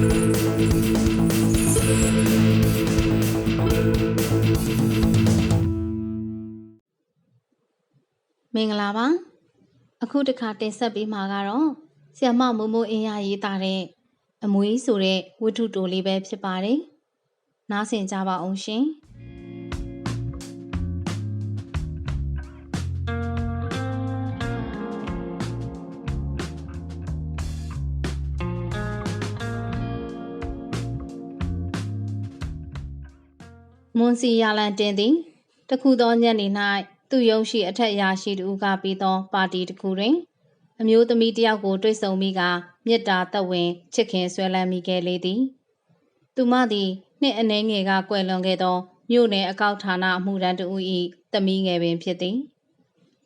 မင်္ဂလာပါအခုတစ်ခါတင်ဆက်ပေးမှာကတော့ဆီယမမိုးမိုးအင်းရရေးသားတဲ့အမွေးဆိုတဲ့ဝတ္ထုတိုလေးပဲဖြစ်ပါတယ်နားဆင်ကြပါအောင်ရှင် မွန်စီယာလန်တင်သည်တခုသောညနေ၌သူ့ရုံးရှိအထက်အရာရှိတူကပြီးသောပါတီတစ်ခုတွင်အမျိုးသမီးတစ်ယောက်ကိုတွေ့ဆုံမိကမေတ္တာသက်ဝင်ချစ်ခင်ဆွဲလန်းမိခဲ့လေသည်သူမသည်နှစ်အနှဲငယ်ကကွယ်လွန်ခဲ့သောမြို့နယ်အကောက်ဌာနအမှုရန်တူ၏သမီးငယ်ပင်ဖြစ်သည်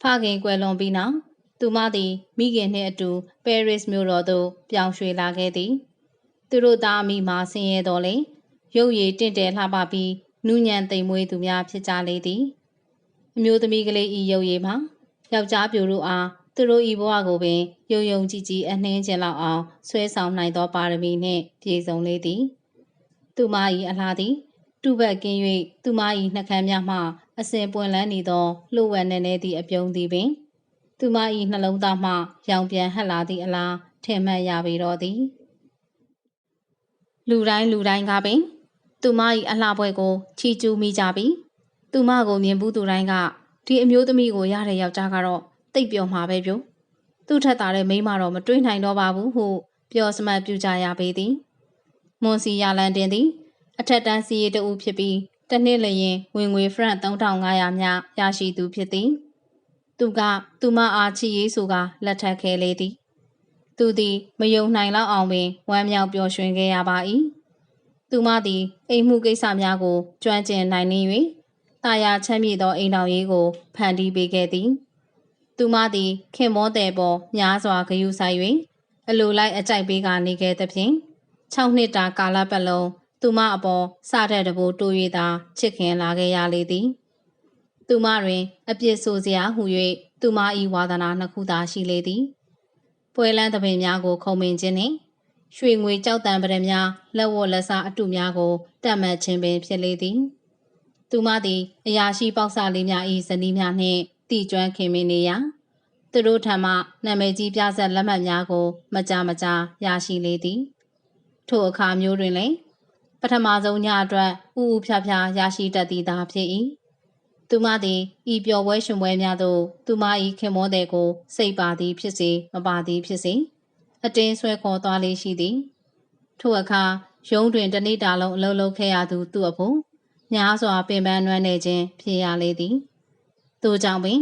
ဖခင်ကွယ်လွန်ပြီးနောက်သူမသည်မိခင်နှင့်အတူပဲရစ်မြို့တော်သို့ပြောင်းရွှေ့လာခဲ့သည် သူတို့သားအမိမှာဆင်းရဲတော်လေရုပ်ရည်တင့်တယ်လှပပြီး နူးညံ့သိမ်မွေးသူများဖြစ်ကြလေသည်အမျိုးသမီးကလေးဤရုပ်ရည်မှာယောက်ျားပြိုတို့အားသူတို့ဤဘဝကိုပင်ယုံယုံကြည်ကြည်အနှင်းကျင်လောက်အောင်ဆွဲဆောင်နိုင်သောပါရမီနှင့်ပြည့်စုံလေသည်သူမ၏အလားသည်တူဘက်ကင်း၍သူမ၏နှကမ်းများမှအစဉ်ပွင့်လန်းနေသောလှုပ်ဝက်နေနေသည့်အပြုံးသည်ပင်သူမ၏နှလုံးသားမှရောင်ပြန်ဟပ်လာသည့်အလားထင်မှတ်ရပေတော့သည်လူတိုင်းလူတိုင်းကပင် သူမ၏အလှပွဲကိုချီကျူးမိကြပြီသူမကိုမြင်ဘူးသူတိုင်းကဒီအမျိုးသမီးကိုရတဲ့ယောက်ျားကတော့တိတ်ပြောမှာပဲပြို့သူ့ထက်သာတဲ့မိန်းမတော့မတွေးနိုင်တော့ပါဘူးဟုပြောစမှတ်ပြကြရပေသည်မွန်စီယာလန်တင်သည် အထက်တန်းစီရီတဦးဖြစ်ပြီးတစ်နှစ်လျင်ဝင်ငွေဖရန့်3500မြရရှိသူဖြစ်သည်သူကသူမအားချီရေးဆိုကလက်ထပ်ခဲလေသည် သူသည် မယုံနိုင်လောက်အောင်ပင်ဝမ်းမြောက်ပျော်ရွှင်ခဲ့ရပါ၏ သူမသည်အိမ်မှုကိစ္စများကိုကျွမ်းကျင်နိုင်နေ၍တာယာချမ်းမြေ့သောအိမ်တော်ရေးကိုဖန်တီးပေးခဲ့သည်သူမသည်ခင်မောတဲ့ပေါ်များစွာဂယုဆိုင်၍အလိုလိုက်အကြိုက်ပေးကနေခဲ့သဖြင့်6နှစ်တာကာလပတ်လုံးသူမအပေါ်စတဲ့တဘိုးတိုး၍သာချစ်ခင်လာခဲ့ရလေသည်သူမတွင် အပြစ်ဆိုစရာဟု၍သူမ၏ဝါသနာနှစ်ခုသာရှိလေသည်ပွဲလန်းသပင်များကိုခုံမင်ခြင်းနှင့် ရွှေငွေကြောက်တံပရများလက်ဝတ်လက်စားအတုများကိုတတ်မှတ်ခြင်းပင်ဖြစ်လေသည်သူမသည်အရာရှိပေါက်စာလေးများ၏ဇနီးများနှင့်တည်ကျွမ်းခင်မင်နေရာသူတို့ထံမှနာမည်ကြီးပြဆက်လက်မှတ်များကို မကြမကြာရရှိလေသည်ထိုအခါမျိုးတွင်လည်းပထမဆုံးညအတွက်ဥဥဖြားဖြားရရှိတတ်သည်သာဖြစ်၏သူမသည်ဤပျော်ပွဲရှင်ပွဲများသို့သူမ၏ခင်မောတဲ့ကို စိတ်ပါသည်ဖြစ်စေမပါသည်ဖြစ်စေ အတင်းဆွဲခေါ်သွားလေးရှိသည်ထိုအခါရုံးတွင်တနေ့တာလုံးအလုပ်လုပ်ခဲ့ရသူသူ့အဖို့များစွာပင်ပန်းနွမ်းနေခြင်းဖြစ်ရလေသည်ထို့ကြောင့်ပင်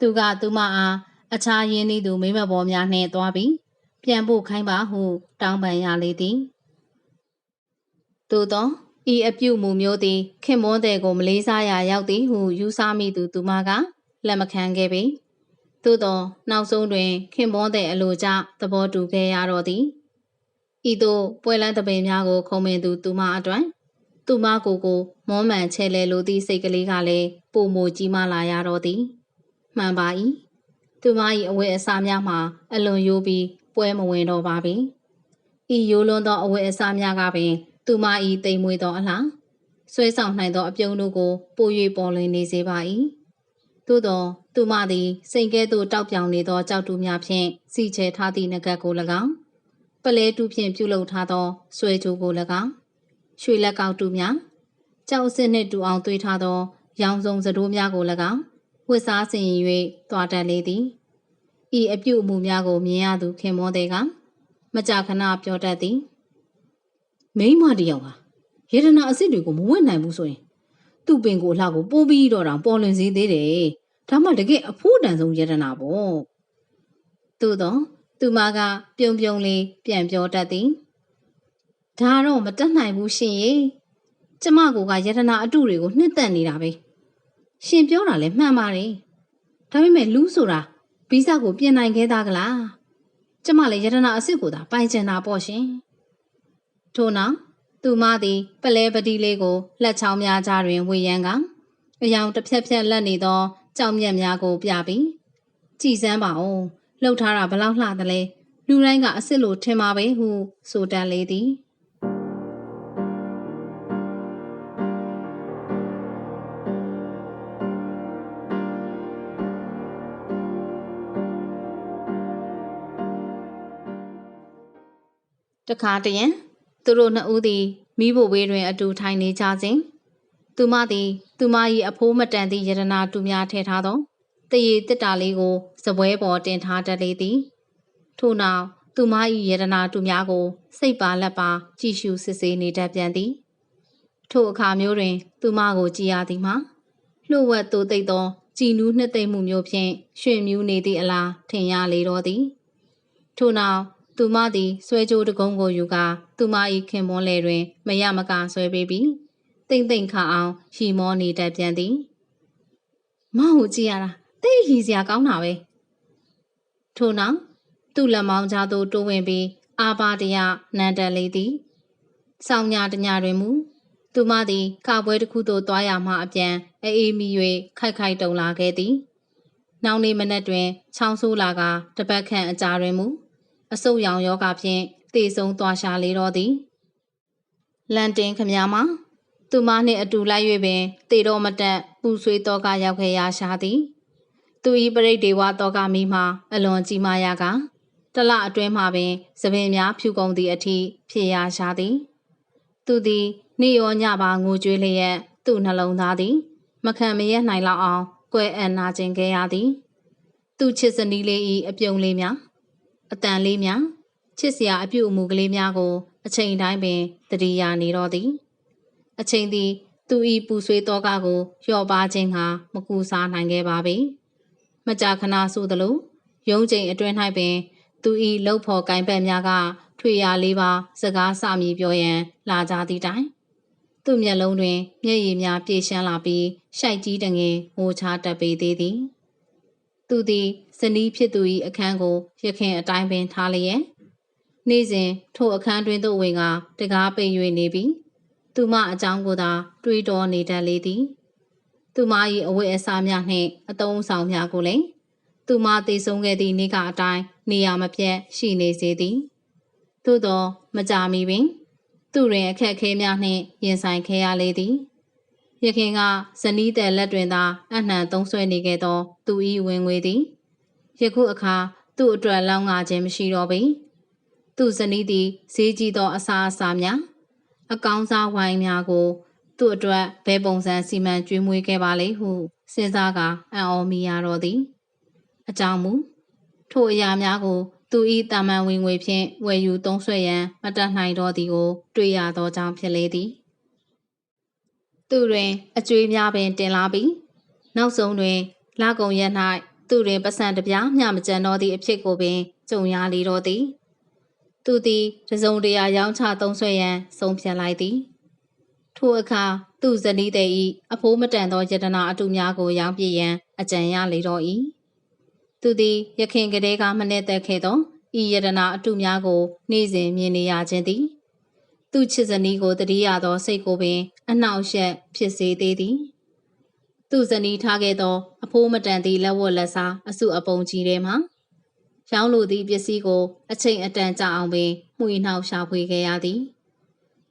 သူကသူမအားအခြားရင်းနှီးသူမိမဘော်များနှင့်သွားပြီးပြန်ဖို့ခိုင်းပါဟု တောင်းပန်ရလေသည်သို့သောဤအပြုမူမျိုးသည်ခင်မွန်းတဲ့ကိုမလေးစားရာရောက်သည်ဟုယူဆမိသူသူမကလက်မခံခဲ့ပေ သို့သောနောက်ဆုံးတွင် ခင်မွန်းတဲ့အလိုကျသဘောတူခဲ့ရတော့သည်ဤသို့ပွဲလန်းတပင်များကိုခုံမင်သူသူမအတွက်သူမကိုကိုမွန်းမှန်ချဲလဲလိုသည့်စိတ်ကလေးကလည်းပုံမကြီးမားလာရတော့သည်မှန်ပါ၏သူမ၏အဝတ်အစားများမှာအလွန်ယိုးပြီးပွဲမဝင်တော့ပါပြီဤယိုးလွန်းသောအဝတ်အစားများကပင် သူမ၏တိမ်မွေးသောအလားဆွဲဆောင်နိုင်သောအပြုံးတို့ကိုပို၍ပေါ်လွင်နေစေပါ၏ သို့သောသူမသည်စိန်ကဲ့သို့တောက်ပြောင်နေသောကြောက်တူများဖြင့်စီချဲထားသည့်ငကက်ကို၎င်းပလဲတူဖြင့်ပြုလုပ်ထားသောဆွဲကြိုးကို၎င်းရွှေလက်ကောက်တူများကြောက်စစ်နှင့်တူအောင်သွေးထားသော ရောင်စုံစတိုးများကို၎င်းဝစ်စားဆင်ရင်၍တွားတက်လေသည်ဤအပြုအမူများကိုမြင်ရသူခင်မောတဲ့ကမကြာခဏပြောတတ်သည်မိမတယောက်ဟာယေဒနာအစ်စ်တွေကိုမဝတ်နိုင်ဘူးဆိုရင် သူ့ပင်ကိုအလှကိုပိုးပြီးတော့တောင်ပေါ်လွင်စေသေးတယ်ဒါမှတကယ်အဖို့တန်ဆုံးယေဒနာပေါ့သို့တော့သူမကပြုံပြုံလေးပြန်ပြောတတ်သည်ဒါတော့မတက်နိုင်ဘူးရှင်ရေကျမကယေဒနာအတုတွေကိုနှစ်သက်နေတာပဲရှင်ပြောတာလည်းမှန်ပါတယ်ဒါပေမဲ့လူဆိုတာဗီဇကိုပြင်နိုင်ခဲ့သားကလားကျမလည်းယတနာအစ်စ်ကိုသာပိုင်ကျင်တာပေါ့ရှင်ထို့နောက် သူမသည်ပလဲပတိလေးကိုလက်ချောင်းများကြားတွင်ဝေယံကအယောင်တစ်ဖြက်ဖြက်လက်နေသောကြောက်မြက်များကိုပြပြီးကြည်စမ်းပါဦးလှုပ်ထားတာဘလောက်လှသလဲလူတိုင်းကအစ်စ်လိုထင်ပါပဲဟုဆိုတတ်လေသည်တခါတရံ သူတို့နှစ်ဦးသည်မိဖို့ဝေးတွင် အတူထိုင်နေကြစဉ်သူမသည်သူမ၏အဖိုးမတန်သည့်ယရနာတူများထည့်ထားသောတရေတစ်တာလေးကိုစပွဲပေါ်တင်ထားတတ်လေသည်ထို့နောက်သူမ၏ယရနာတူများကို စိတ်ပါလက်ပါ ကြည့်ရှုစစ်ဆေးနေတတ်ပြန်သည်ထိုအခါမျိုးတွင် သူမကိုကြည်ရသည်မှာလှုပ်ဝက်သို့သိပ်သောကြည်နူးနှစ်သိမ့်မှုမျိုးဖြင့်ရွှင်မြူးနေသည့်အလားထင်ရလေတော့သည်ထို့နောက် သူမသည်ဆွဲကြိုးတကုံးကိုယူကာသူမ၏ခင်ပွန်းလေတွင် မရမကဆွဲပေးပြီးတိမ့်တိမ့်ခအောင်ရီမောနေတတ်ပြန်သည်မောင်ကိုကြည့်ရတာတိတ်ရီစရာကောင်းတာပဲထို့နောက်သူ့လက်မောင်းကြားသို့တိုးဝင်ပြီးအာဘာတရနန္တလေးသည်ဆောင်းညာတညာတွင်မူသူမသည်ခပွဲတစ်ခုသို့သွားရမှအပြန်အေးအေးမီ၍ခိုက်ခိုက်တုံလာခဲ့သည်။နောက်နေ့မနက်တွင်ချောင်းဆိုးလာကတပတ်ခန့်အကြာတွင်မူ အဆုတ်ရောင်ယောဂဖြင့်တေဆုံးသွားရှာလေတော့သည်။လန်တင်ခမများမှာသူမနှင့်အတူလိုက်၍ပင်တေတော်မတက်ပူဆွေးတော့ကရောက်ခဲ့ရရှာသည်။သူ၏ပရိတ်ဒေဝတော့ကမိမှာအလွန်ကြီးမားရကတလအတွင်းမှာပင်သပင်များဖြူကုန်သည့်အထိဖြစ်ရရှာသည်။သူသည်နေ့ရောညပါငိုကြွေးလျက်သူ့နှလုံးသားသည် မခံမရနိုင်လောက်အောင်ကွယ်အံ့နာကျင်ခဲ့ရသည် သူ့ချစ်စနီးလေးဤအပြုံလေးများ အတန်လေးများချစ်စရာအပြုအမူကလေးများကို အချိန်တိုင်းပင်တတိယနေတော့သည် အချိန်သည် သူဤပူဆွေးတော့ကကိုလျော့ပါခြင်းဟာမကူစားနိုင်ခဲ့ပါပြီမကြာခဏဆိုသလိုရုံးချိန်အတွင်း၌ပင် သူဤလှုပ်ဖော်ကင်ပတ်များကထွေရလေးပါစကားစမည်ပြောရန် လာကြသည့်တိုင်သူ့မျက်လုံးတွင်မျက်ရည်များပြေရှမ်းလာပြီးရှိုက်ကြီးတငယ်ငိုချတက်ပေသေးသည် သူသည် ဇနီးဖြစ်သူ၏အခန်းကိုရခင်အတိုင်းပင်ထားလျက်နေ့စဉ်ထိုအခန်းတွင်သို့ဝင်ကတကားပိတ်၍နေပြီးသူမအကြောင်းကိုသာတွေးတောနေတတ်လေသည်သူမ၏အဝတ်အစားများနှင့်အသုံးဆောင်များကိုလည်းသူမသိဆုံးခဲ့သည့်နေ့ကအတိုင်းနေရာမပြတ်ရှိနေစေသည်သို့သောမကြမီပင် သူတွင်အခက်အခဲများနှင့်ရင်ဆိုင်ခဲ့ရလေသည်ရခင်ကဇနီးတဲ့လက်တွင်သာအနှံသုံးဆွဲနေခဲ့သော သူ၏ဝင်ငွေသည် ယခုအခါသူ့အတွက်လောင်းငါခြင်းမရှိတော့ပေသူ့ဇနီးသည်ဈေးကြီးသောအစာအစာများအကောင်းစားဝိုင်းများကို သူ့အတွက်ဘယ်ပုံစံစီမံကျွေးမွေးခဲ့ပါလိမ့်ဟုစဉ်းစားကအံ့ဩမိရတော့သည်အကြောင်းမူထို့အရာများကို သူ၏တာမန်ဝင်ငွေဖြင့်ဝယ်ယူသုံးဆွဲရန်မတတ်နိုင်တော့သည်ကို တွေ့ရသောကြောင့်ဖြစ်လေသည်သူတွင် အကျွေးများပင်တင်လာပြီးနောက်ဆုံးတွင်လာကုံရက်၌ သူတွင်ပစံတပြားမျှမကျန်တော့သည့်အဖြစ်ကိုပင်ကြုံရလေတော့သည်သူသည်တစုံတရာရောင်းချသုံးဆွဲရန်ဆုံးဖြတ်လိုက်သည်ထိုအခါသူဇနီးတဲ့ဤအဖိုးမတန်သောယတနာအတူများကိုရောင်းပြရန်အကြံရလေတော့၏သူသည်ရခင်ကလေးကမနဲ့သက်ခဲ့သောဤယတနာအတုများကို နေ့စဉ်မြင်နေရခြင်းသည် သူချစ်ဇနီးကိုတတိယသောစိတ်ကိုပင် အနှောက်အယှက်ဖြစ်စေသေးသည် သူဇနီးထားခဲ့သော အဖိုးမတန်သည့်လက်ဝတ်လက်စားအစုအပုံကြီးထဲမှရောင်းလိုသည့်ပစ္စည်းကို အချိန်အတန်ကြာအောင်ပင်မှုနှောက်ရှာဖွေခဲ့ရသည်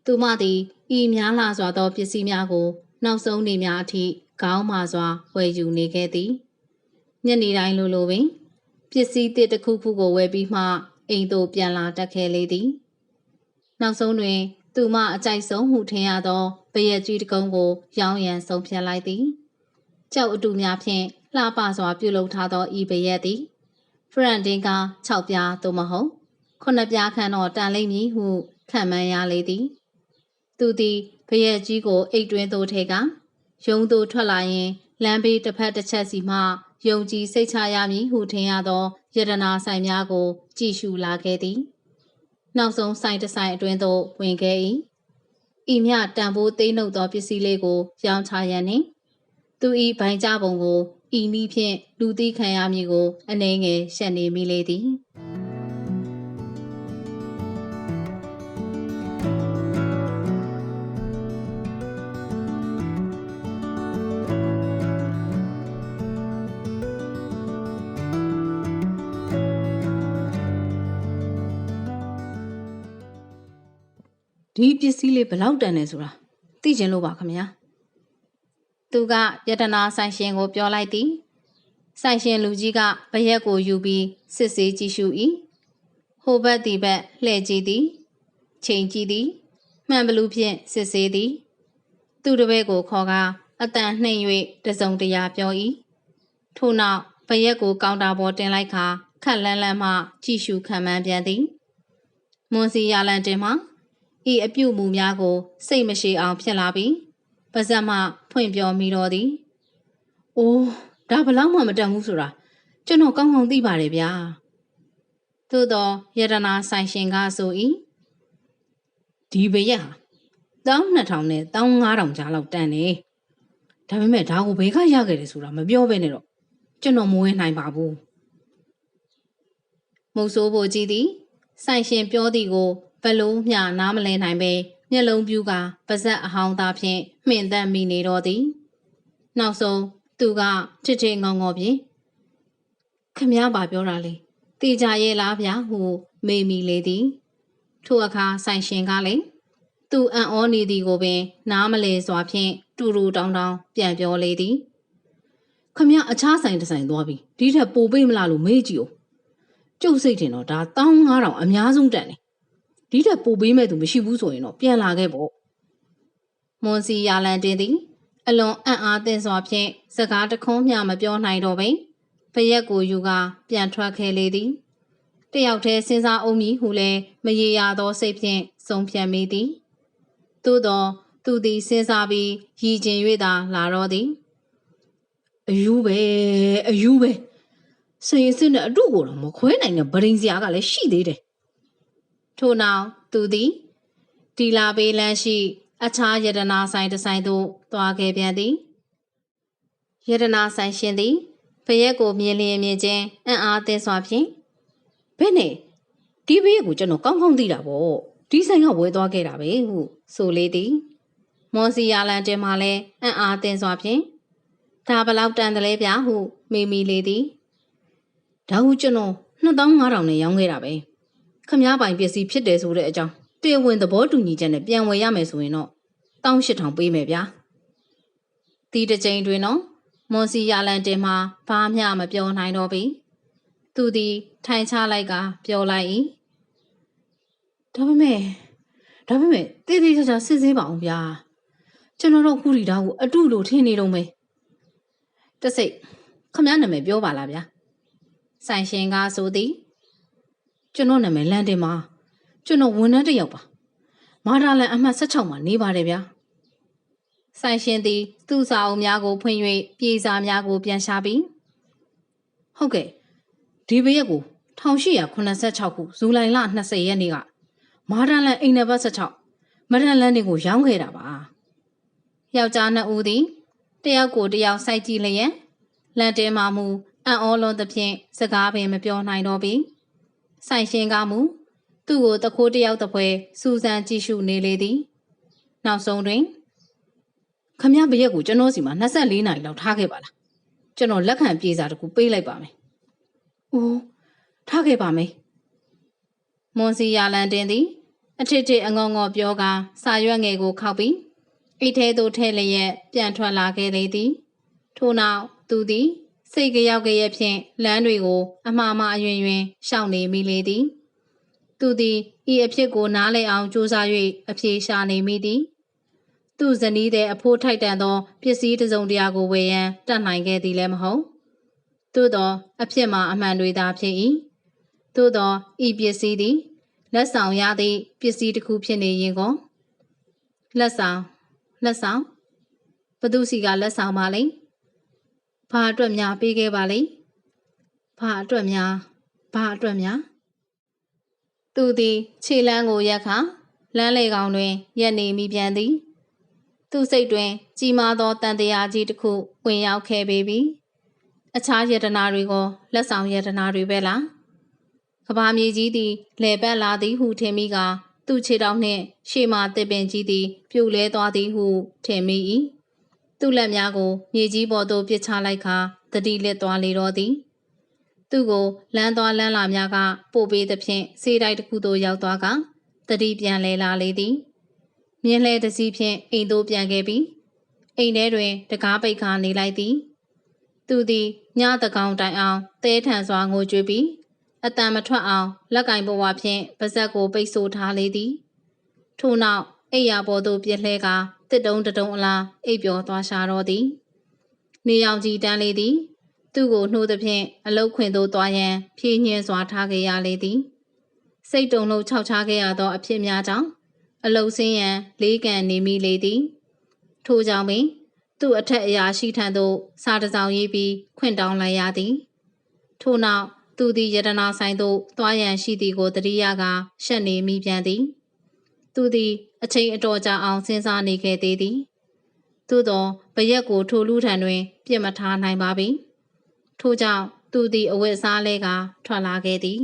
သူမသည်ဤများလာစွာသောပစ္စည်းများကို နောက်ဆုံးနေများအထိခေါင်းမာစွာဝယ်ယူနေခဲ့သည်ညနေတိုင်းလိုလိုပင်ပစ္စည်းတစ်တစ်ခုခုကိုဝယ်ပြီးမှအိမ်သို့ပြန်လာတတ်ခဲ့လေသည်နောက်ဆုံးတွင် သူမအကြိုက်ဆုံးမှုထင်ရသောပရက်ကြီးတကုံးကို ရောင်းရန်ဆုံးဖြတ်လိုက်သည် ကြောက်အတူများဖြင့်လှပစွာပြုလုပ်ထားသောဤပရက်သည်ဖရန်တင်က6ပြားသို့မဟုတ်9ပြားခန့်တော့တန်လိမ့်မည်ဟုခံမှန်းရလေသည် သူသည်ပရက်ကြီးကိုအိတ်တွင်းသို့ထဲကရုံသို့ထွက်လာရင်လမ်းဘေးတစ်ဖက်တစ်ချက်စီမှယုံကြည်စိတ်ချရမည်ဟုထင်ရသောယတနာဆိုင်များကို ကြည့်ရှုလာခဲ့သည် နောက်ဆုံးဆိုင်တစ်ဆိုင်အတွင်းသို့ဝင်ခဲ့၏ဤမြတန်ဖိုးသိမ်းနှုတ်သောပစ္စည်းလေးကိုရောင်းချရန်နှင့် သူ၏ဗိုင်းကြပုံကိုဤနည်းဖြင့်လူသိခံရမည်ကိုအနှဲငယ်ရှက်နေမိလေသည်ဒီပစ္စည်းလေးဘယ်လောက်တန်နေဆိုတာသိချင်လို့ပါခမညာ သူကယတနာဆိုင်ရှင်ကိုပြောလိုက်သည်ဆိုင်ရှင်လူကြီးကဗရက်ကိုယူပြီးစစ်ဆေးကြည့်ရှု၏ဟိုဘက်ဒီဘက်လှည့်ကြည့်သည်ချိန်ကြည့်သည်မှန်ဘလူဖြင့်စစ်ဆေးသည် သူတပည့်ကိုခေါ်ကာအတန်နှိမ်၍တစုံတရာပြော၏ထို့နောက်ဘရက်ကိုကောင်တာပေါ်တင်လိုက်ခါခက်လန်းလန်းမှကြည့်ရှုခံမှန်းပြန်သည်မွန်စီရလန်တင်မှဤအပြုတ်မူများကို စိတ်မရှိအောင်ဖြစ်လာပြီးပါဇက်မှ ဖွင့်ပြောမိတော်သည်။အိုးဒါဘလောက်မှမတန်ဘူးဆိုတာကျွန်တော်ကောင်းကောင်းသိပါတယ်ဗျာ။သို့တော့ယတနာဆိုင်ရှင်ကဆို၏ဒီဘရက်ဟာ12000နဲ့15000ကြားလောက်တန်နေ။ဒါပေမဲ့ဒါကိုဘယ်ကရခဲ့တယ်ဆိုတာမပြောဘဲနဲ့တော့ကျွန်တော်မဝင်နိုင်ပါဘူး။မုတ်ဆိုးဖို့ကြည့်သည်ဆိုင်ရှင်ပြောသည်ကိုဘလို့မျှနားမလဲနိုင်ပဲ မျက်လုံးပြူးကပါဇက်အဟောင်းသားဖြင့်မှင်သက်မိနေတော့သည်နောက်ဆုံးသူကထစ်ထစ်ငေါငေါဖြင့်ခမည်းပါပြောတာလေတေကြရဲ့လားဗျာဟုမေးမိလေသည်ထိုအခါဆိုင်ရှင်ကလည်းသူအံ့ဩနေသည်ကိုပင် နားမလဲစွာဖြင့်တူတူတောင်းတောင်းပြန်ပြောလေသည်ခမည်းအခြားဆိုင်တစ်ဆိုင်သွားပြီဒီထက်ပိုပေးမလားလို့မေးကြည့်ဦးကျုပ်စိတ်ထင်တော့ဒါ15000အများဆုံးတန်တယ် ဒီထက်ပိုပေးမဲ့သူမရှိဘူးဆိုရင်တော့ပြန်လာခဲ့ပေါ့မွန်စီယာလန်တင်သည်အလွန်အံ့အားသင့်စွာဖြင့်စကားတခွန်းမျှမပြောနိုင်တော့ပေဖရက်ကိုယူကာပြန်ထွက်ခဲ့လေသည်တယောက်တည်းစဉ်းစားအောင်မည်ဟုလည်းမရေရာသောစိတ်ဖြင့်ဆုံးဖြတ်မိသည်သို့သောသူသည်စဉ်းစားပြီးရည်ကျင်၍သာလာတော့သည်အယူပဲအယူပဲစင်စစ်နဲ့အတုကိုတော့မခွဲနိုင်တဲ့ဗရင်စရာကလည်းရှိသေးတယ် ထို့နောက်သူသည်ဒီလာပေးလန်းရှိ အခြားယတနာဆိုင်တစ်ဆိုင်သို့သွားခဲ့ပြန်သည်ယတနာဆိုင်ရှင်သည်ဖရက်ကိုမြင်လျင်မြင်ချင်းအံ့အားသင့်စွာဖြင့်ဘယ်နဲ့ဒီဘရက်ကိုကျွန်တော်ကောင်းကောင်းသိတာပေါ့ဒီဆိုင်ကဝယ်သွားခဲ့တာပဲဟုဆိုလေသည်မွန်စီယာလန်တင်မှလည်းအံ့အားသင့်စွာဖြင့်ဒါဘလောက်တန်တယ်လဲဗျာဟုမေးမိလေသည်ဒါဟုကျွန်တော်2500နဲ့ရောင်းခဲ့တာပဲ ခမားပိုင်ပစ္စည်းဖြစ်တယ်ဆိုတဲ့အကြောင်းတရားဝင်သဘောတူညီချက်နဲ့ပြန်ဝယ်ရမယ်ဆိုရင်တော့18000ပေးမယ်ဗျာဒီတစ်ချိန်တွင်တော့မွန်စီယာလန်တင်မှာဘာမှမပြောနိုင်တော့ပြီသူသည်ထိုင်ချလိုက်ကပြောလိုက်၏ဒါပေမဲ့ဒါပေမဲ့တည်တည်ချာချာစစ်ဆေးပါအောင်ဗျာကျွန်တော်တို့ခုရီသားကိုအတုလို့ထင်နေတော့မယ်တစိတ်ခမရနာမည်ပြောပါလားဗျာဆိုင်ရှင်ကဆိုသည် ကျွန်တော်နာမည်လန်တင်ပါကျွန်တော်ဝန်ထမ်းတစ်ယောက်ပါမာတာလန်အမှတ်16မှာနေပါတယ်ဗျာဆိုင်ရှင်သည်သူ့စာအုပ်များကိုဖွင့်၍ပြေစာများကိုပြန်ရှာပြီးဟုတ်ကဲ့ဒီဘရက်ကို1886ခုဇူလိုင်လ20ရက်နေ့ကမာတာလန်အိမ်နံပါတ်16မဒန်လန်တွေကိုရောင်းခဲ့တာပါယောက်ျားနှစ်ဦးသည်တယောက်ကိုတယောက်စိုက်ကြည့်လျက်လန်တင်မာမူအံ့ဩလွန်သဖြင့်စကားပင်မပြောနိုင်တော့ပြီ ဆိုင်ရှင်ကမူသူ့ကိုတခိုးတယောက်တစ်ပွဲစူဇန်ကြည့်ရှုနေလေသည်နောက်ဆုံးတွင်ခမရဘရက်ကိုကျွန်တော်စီမှာ24နာရီလောက်ထားခဲ့ပါလားကျွန်တော်လက်ခံပြေစာတကူပေးလိုက်ပါမယ်။အိုးထားခဲ့ပါမယ်။မွန်စီယာလန်တင်သည်အထစ်ထစ်အငေါငေါပြောကာစာရွက်ငယ်ကိုခောက်ပြီးအိတ်ထဲသို့ထည့်လျက်ပြန်ထွက်လာခဲ့လေသည်ထို့နောက်သူသည် စိတ်ကြောက်ကြရဲ့ဖြင့်လမ်းတွေကို အမှားမှအယွင်ယွင်ရှောင်နေမိလေသည်သူသည်ဤအဖြစ်ကိုနားလည်အောင်ကြိုးစား၍အပြေရှာနေမိသည်သူ့ဇနီးတဲ့အဖိုးထိုက်တန်သောပစ္စည်းတစ်စုံတရာကိုဝယ်ရန်တတ်နိုင်ခဲ့သည်လည်းမဟုတ်သို့သောအဖြစ်မှာအမှန်တွေသာဖြစ်၏သို့သောဤပစ္စည်းသည်လက်ဆောင်ရသည့်ပစ္စည်းတစ်ခုဖြစ်နေရင်ကောလက်ဆောင်လက်ဆောင်ဘသူစီကလက်ဆောင်ပါလိမ့် ဘာအတွက်များပေးခဲ့ပါလိမ့်ဘာအတွက်များဘာအတွက်များသူသည်ခြေလန်းကိုရက်ခါလမ်းလေကောင်တွင်ရက်နေမိပြန်သည် သူစိတ်တွင် ကြီးမားသောတန်တရားကြီးတစ်ခုဝင်ရောက်ခဲ့ပေပြီအခြားယတနာတွေကိုလက်ဆောင်ယတနာတွေပဲလားကဘာမြေကြီးသည်လေပတ်လာသည်ဟုထင်မိကသူ့ခြေထောက်နှင့်ရှေ့မှတစ်ပင်ကြီးသည် ပြိုလဲသွားသည်ဟုထင်မိ၏ သူ့လက်များကိုမြေကြီးပေါ်သို့ပစ်ချလိုက်ခါတတိလက်သွားလေတော့သည် သူ့ကိုလမ်းသွားလမ်းလာများကပို့ပေးသဖြင့်စေးတိုက်တစ်ခုသို့ရောက်သွားကတတိပြန်လဲလာလေသည်မြင်းလဲတစည်းဖြင့်အိမ်သို့ပြန်ခဲ့ပြီးအိမ်ထဲတွင်တကားပိတ်ခါနေလိုက်သည် သူသည်ညတကောင်တိုင်အောင်သဲထန်စွာငိုကြွေးပြီးအတန်မထွက်အောင်လက်ကင်ဘဝဖြင့်ပါဇက်ကိုပိတ်ဆို့ထားလေသည် ထို့နောက် အိယာပေါ်သို့ပြက်လှဲကတစ်တုံးတတုံးအလားအိပ်ပျော်သွားရှာတော့သည်နေရောင်ကြီးတန်းလေးသည် သူ့ကိုနှိုးသဖြင့်အလုတ်ခွင်သို့သွားရန်ဖြည့်ညှင်းစွာထားခဲ့ရလေသည်စိတ်တုန်လို့ခြောက်ချခဲ့ရသောအဖြစ်များကြောင့်အလုတ်စင်းရန်လေးကန်နေမိလေသည် ထို့ကြောင့်ပင်သူ့အထက်အရာရှိထံသို့စာတစ်စောင်ရေးပြီးခွင့်တောင်းလိုက်ရသည် ထို့နောက်သူသည်ယတနာဆိုင်သို့သွားရန်ရှိသည်ကိုတတိယကရှက်နေမိပြန်သည် သူသည် အချိန်အတော်ကြာအောင်စဉ်းစားနေခဲ့သေးသည်သို့သောဘရက်ကိုထိုလူထံတွင် ပြစ်မထားနိုင်ပါပြီထို့ကြောင့်သူသည်အဝတ်အစားလဲကထွက်လာခဲ့သည်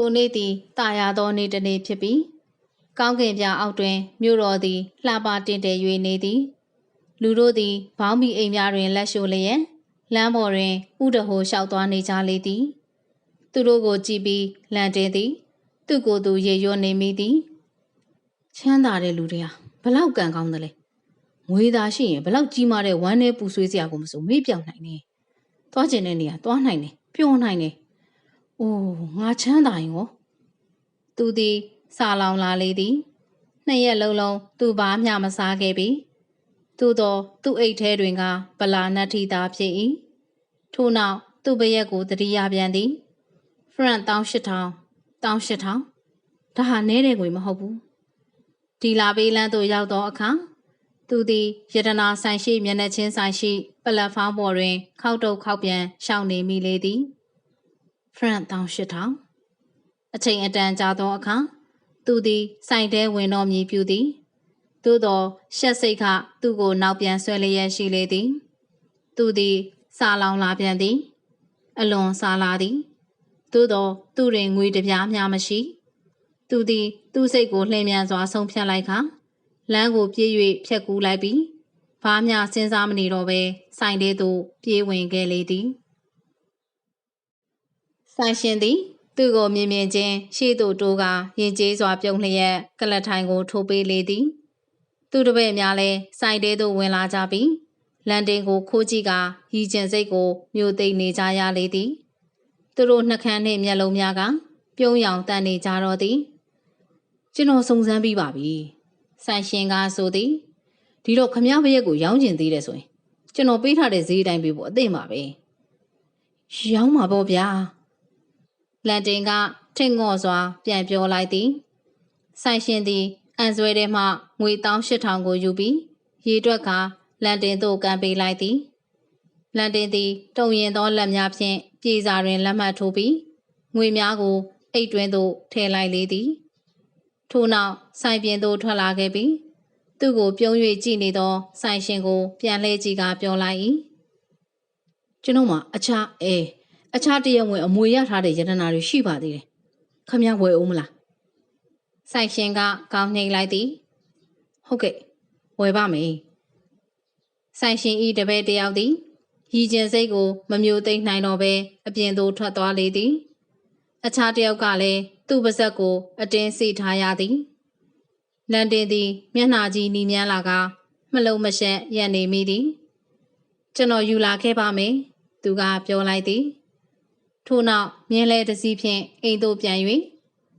ထိုနေ့သည်တာယာသောနေ့တစ်နေ့ဖြစ်ပြီးကောင်းကင်ပြအောက်တွင်မြို့တော်သည်လှပတင့်တယ်၍နေသည်လူတို့သည်ဘောင်းမီအိမ်များတွင်လက်ရှို့လျက်လမ်းပေါ်တွင်ဥဒဟိုလျှောက်သွားနေကြလေသည် သူတို့ကိုကြည့်ပြီးလန်တင်သည် သူ့ကိုယ်သူရေရွနေမိသည်ချမ်းသာတဲ့လူတွေဟာဘလောက်ကံကောင်းတယ်လဲငွေသာရှိရင်ဘလောက်ကြီးမားတဲ့ဝမ်းနဲ့ပူဆွေးစရာကိုမစိုးမေ့ပြောင်နိုင်နေသွားကျင်တဲ့နေရာသွားနိုင်တယ်ပျော်နိုင်တယ်။ အိုးငါချမ်းသာရင်ရောသူသည်စာလောင်လာလေသည်နှစ်ရက်လုံးလုံးသူဘာမျှမစားခဲ့ပြီသို့သောသူ့အိတ်ထဲတွင်ကဗလာနတ်ထီသာဖြစ်၏ထို့နောက်သူ့ဘရက်ကိုတတိယပြန်သည်ဖရန့်18000 18000ဒါဟာနဲတဲ့ငွေမဟုတ်ဘူးဒီလာပေးလန်းသို့ရောက်သောအခါသူသည်ယတနာဆိုင်ရှိမျက်နှာချင်းဆိုင်ရှိပလက်ဖောင်းပေါ်တွင်ခောက်တုတ်ခောက်ပြန်ရှောင်နေမိလေသည် ဖရန့်18000အချိန်အတန်ကြာသောအခါသူသည်စိုင်တဲဝင်တော်မည်ပြုသည်သို့သောရှက်စိတ်ကသူ့ကိုနောက်ပြန်ဆွဲလျက်ရှိလေသည် သူသည်စာလောင်လာပြန်သည် အလွန်စာလာသည်သို့သောသူတွင်ငွေတစ်ပြားမျှမရှိ သူသည် သူ့စိတ်ကိုလှည့်မြန်စွာဆုံးဖြတ်လိုက်ခါလမ်းကိုပြေး၍ဖြတ်ကူးလိုက်ပြီးဘာမျှစဉ်းစားမနေတော့ဘဲဆိုင်တဲသို့ပြေးဝင်ခဲ့လေသည် ဆိုင်ရှင်သည် သူ့ကိုမြင်မြင်ချင်းရှေ့သို့တိုးကရင်ကျေးစွာပြုံးလျက်ကလတ်ထိုင်ကို ထိုးပေးလေသည် သူတပည့်များလည်းဆိုင်တဲသို့ဝင်လာကြပြီးလန်တင်ကိုခိုးကြည့်ကရီကျင်စိတ်ကိုမြို့သိမ့်နေကြရလေသည် သူတို့နှကန်းနှင့်မျက်လုံးများကပြုံးရောင်တန်နေကြတော့သည် ကျွန်တော်စုံစမ်းပြီးပါပြီဆိုင်ရှင်ကဆိုသည်ဒီတော့ခမည်းဘရက်ကိုရောင်းကျင်သေးတယ်ဆိုရင် ကျွန်တော်ပေးထားတဲ့ဈေးတိုင်းပေးဖို့အသင့်ပါပဲရောင်းပါပေါ့ဗျာ လန်တင်ကထင်ငော့စွာ ပြန်ပြောလိုက်သည်ဆိုင်ရှင်သည်အန်ဆွဲထဲမှငွေ18000ကိုယူပြီးရေတွက်ကလန်တင်သို့ကန်ပေးလိုက်သည်လန်တင်သည်တုံရင်သောလက်များဖြင့်ပြည်စာတွင်လက်မှတ်ထိုးပြီးငွေများကိုအိတ်တွင်သို့ထည့်လိုက်လေသည်ထို့နောက်ဆိုင်ပြင်သို့ထွက်လာခဲ့ပြီးသူ့ကိုပြုံး၍ကြည့်နေသောဆိုင်ရှင်ကို ပြန်လှည့်ကြည့်ကပြောလိုက်၏ကျွန်တော်မှာအခြားအဲ အခြားတရဝင်အမွေရထားတဲ့ယတနာတွေရှိပါသေးတယ်ခမရဝယ်အောင်မလားဆိုင်ရှင်ကကောင်းနှိမ်လိုက်သည်ဟုတ်ကဲ့ဝယ်ပါမယ်ဆိုင်ရှင်ဤတပည့်တယောက်သည်ရီကျင်စိတ်ကိုမမျိုးသိမ့်နိုင်တော့ဘဲအပြင်သို့ထွက်သွားလေသည် အခြားတယောက်ကလည်းသူ့ပါဇက်ကို အတင်းစီထားရသည်လန်တင်သည် မျက်နှာကြီးနီးမြန်းလာကမလုံးမရှက်ရက်နေမိသည်ကျွန်တော်ယူလာခဲ့ပါမယ်သူကပြောလိုက်သည် ထို့နောက်မြင်းလဲတစ်စီးဖြင့်အိမ်သို့ပြန်၍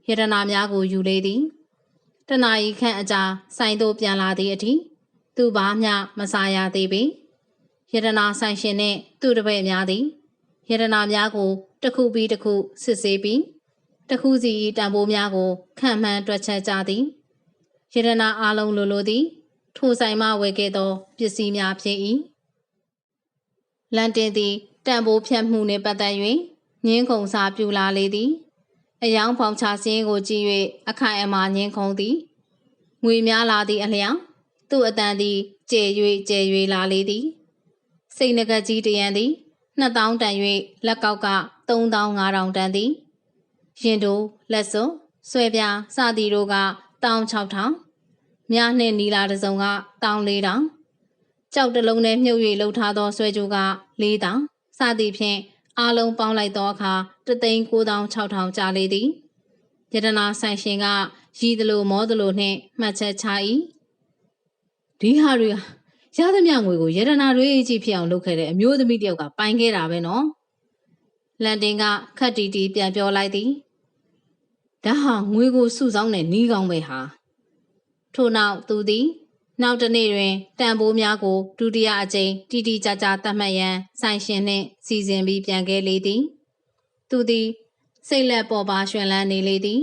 ယတနာများကိုယူလေသည်တနာရီခန့်အကြာဆိုင်သို့ပြန်လာသည့်အထိသူဘာမျှမစားရသေးပေယတနာဆိုင်ရှင်နှင့်သူ့တပည့်များသည်ယတနာများကိုတစ်ခုပြီးတစ်ခုစစ်ဆေးပြီးတစ်ခုစီတန်ဖိုးများကိုခံမှန်းတွက်ချက်ကြသည်ယတနာအားလုံးလိုလိုသည်ထိုဆိုင်မှဝယ်ခဲ့သောပစ္စည်းများဖြစ်၏လန်တင်သည်တန်ဖိုးဖြတ်မှုနှင့်ပတ်သက်၍ ငင်းခုန်စာပြူလာလေသည်အယောင်ဖောင်ချစင်းကိုကြည့်၍အခိုင်အမာငင်းခုန်သည်ငွေများလာသည့်အလျောင်းသူ့အတန်သည်ကျဲ၍ကျဲ၍လာလေသည်စိတ်ငကကြီးတရံသည်2000တန်၍လက်ကောက်က3500တန်သည်ရင်တို့လက်စွပ်ဆွဲပြားစသည်တို့က16000မြားနှင့်နီလာတစုံက14000ကြောက်တလုံးနဲ့မြုပ်၍လှုပ်ထားသောဆွဲကြိုးက4000စသည်ဖြင့် အားလုံးပေါင်းလိုက်သောအခါ3,9600ကျလေသည်ယတနာဆိုင်ရှင်ကရည်သလိုမောသလိုနှင့်မှတ်ချက်ချ၏ဒီဟာတွေရသမျှငွေကိုယတနာတွေကြီးဖြစ်အောင်လုပ်ခဲ့တဲ့အမျိုးသမီးတယောက်ကပိုင်ခဲ့တာပဲနော်လန်တင်ကခက်တီတီပြန်ပြောလိုက်သည်ဒါဟာငွေကိုစုဆောင်းတဲ့နီးကောင်းပဲဟာထို့နောက်သူသည် နောက်တစ်နေ့တွင်တန်ဖိုးများကိုဒုတိယအကြိမ်တီတီကြကြသတ်မှတ်ရန်ဆိုင်ရှင်နှင့်စီစဉ်ပြီးပြန်ခဲ့လေသည် သူသည်စိတ်လက်ပေါ်ပါရွှင်လန်းနေလေသည်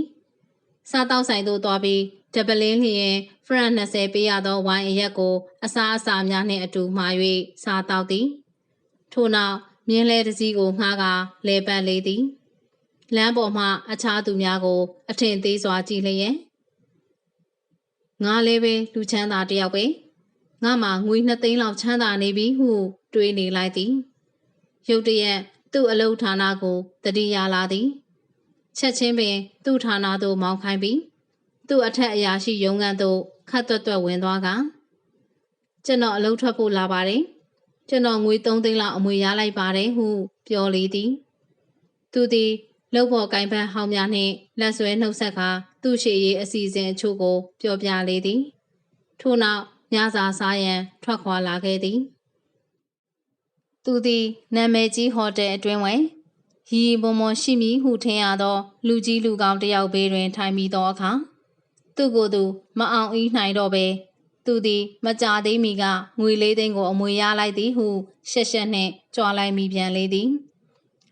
စားတောက်ဆိုင်သို့သွားပြီးဒပလင်းလျင်ဖရန့်20ပေးရသောဝိုင်းအရက်ကို အစားအစာများနှင့်အတူမှာ၍စားတောက်သည်ထို့နောက်မြင်းလဲတစ်စီးကိုငှားကာလဲပတ်လေသည်လမ်းပေါ်မှအခြားသူများကို အထင်သေးစွာကြည့်လျက် ငါလည်းပဲလူချမ်းသာတယောက်ပဲငါမှငွေ2သိန်းလောက်ချမ်းသာနေပြီဟုတွေးနေလိုက်သည်ရုတ်တရက်သူ့အလုဌာနကိုတတိယလာသည်ချက်ချင်းပင် သူ့ဌာနသို့မောင်းခိုင်းပြီးသူ့အထက်အရာရှိရုံးခန်းသို့ခတ်တွတ်တွတ်ဝင်သွားကကျွန်တော်အလုပ်ထွက်ဖို့လာပါတယ်ကျွန်တော်ငွေ3သိန်းလောက်အမွေရလိုက်ပါတယ်ဟုပြောလေသည် သူသည်လှုပ်ဖို့ကင်ပန်းဟောင်းများနှင့်လက်ဆွဲနှုတ်ဆက်ကာ သူ့ရှေ့ရေးအစီအစဉ်အချို့ကို ပြောပြလေသည် ထို့နောက်ညစာစားရန် ထွက်ခွာလာခဲ့သည် သူသည်နာမည်ကြီးဟိုတယ်အတွင်းဝင်ရီရီမွန်မွန်ရှိမည်ဟုထင်ရသော လူကြီးလူကောင်းတစ်ယောက်ဘေးတွင်ထိုင်မိသောအခါသူ့ကိုယ်သူမအောင်ဤနိုင်တော့ပဲသူသည်မကြသေးမီကငွေလေးသိန်းကိုအမွေရလိုက်သည်ဟု ရှက်ရှက်နှင့်ကြွားလိုက်မိပြန်လေသည်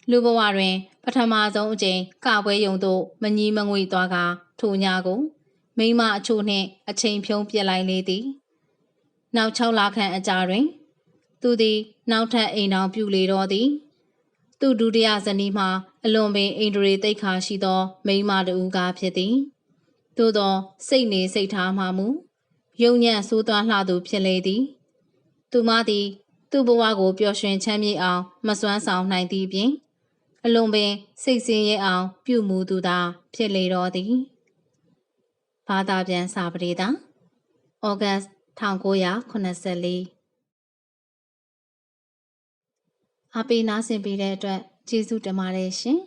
လူဘဝတွင် ပထမဆုံးအကြိမ်ကပွဲယုံသို့မညီမငွေသွားက ထိုညကိုမိမအချို့နှင့်အချိန်ဖြုံးပြစ်လိုက်လေသည်နောက်6လခန့်အကြာတွင် သူသည် နောက်ထပ်အိမ်တော်ပြုလေတော့သည် သူဒုတိယဇနီးမှာအလွန်ပင်အိန္ဒြေတိတ်ခါရှိသော မိန်းမတူကားဖြစ်သည်သို့သောစိတ်နေစိတ်ထားမှမူယုံညံ့ဆိုးသွမ်းလှသူဖြစ်လေသည် သူမသည် သူ့ဘဝကိုပျော်ရွှင်ချမ်းမြေ့အောင် မစွမ်းဆောင်နိုင်သည့်ပြင်အလွန်ပင်စိတ်ဆင်းရဲအောင် ပြုမူသူသာဖြစ်လေတော့သည် ဘာသာပြန်စာပရိသဩဂတ်1984အပေးနာဆင်ပေးတဲ့အတွက်ကျေးဇူးတင်ပါတယ်ရှင်